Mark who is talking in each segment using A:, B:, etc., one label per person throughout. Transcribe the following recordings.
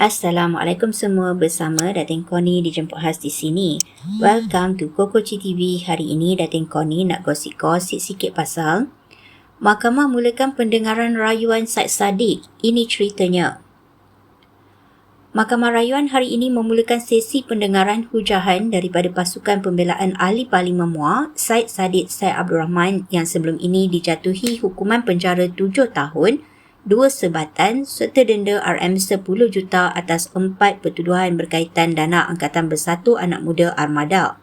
A: Assalamualaikum semua bersama Datin Koni dijemput khas di sini. Welcome to Kokoci TV. Hari ini Datin Koni nak gosip-gosip sikit pasal Mahkamah mulakan pendengaran rayuan Said Sadiq. Ini ceritanya. Mahkamah Rayuan hari ini memulakan sesi pendengaran hujahan daripada pasukan pembelaan ahli Parlimen MUA, Said Sadiq Said Abdul Rahman yang sebelum ini dijatuhi hukuman penjara 7 tahun dua sebatan serta denda RM10 juta atas empat pertuduhan berkaitan dana Angkatan Bersatu Anak Muda Armada.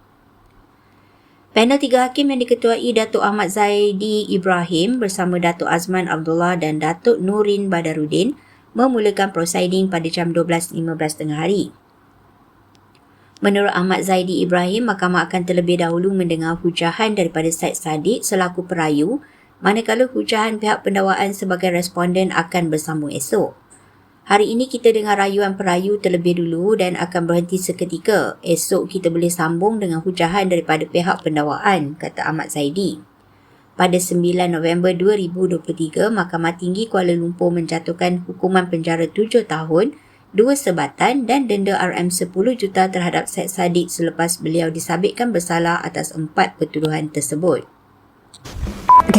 A: Panel tiga hakim yang diketuai Datuk Ahmad Zaidi Ibrahim bersama Datuk Azman Abdullah dan Datuk Nurin Badarudin memulakan prosiding pada jam 12.15 tengah hari. Menurut Ahmad Zaidi Ibrahim, mahkamah akan terlebih dahulu mendengar hujahan daripada Said Sadiq selaku perayu manakala hujahan pihak pendakwaan sebagai responden akan bersambung esok. Hari ini kita dengar rayuan perayu terlebih dulu dan akan berhenti seketika. Esok kita boleh sambung dengan hujahan daripada pihak pendakwaan, kata Ahmad Zaidi. Pada 9 November 2023, Mahkamah Tinggi Kuala Lumpur menjatuhkan hukuman penjara 7 tahun, dua sebatan dan denda RM10 juta terhadap Syed Saddiq selepas beliau disabitkan bersalah atas empat pertuduhan tersebut.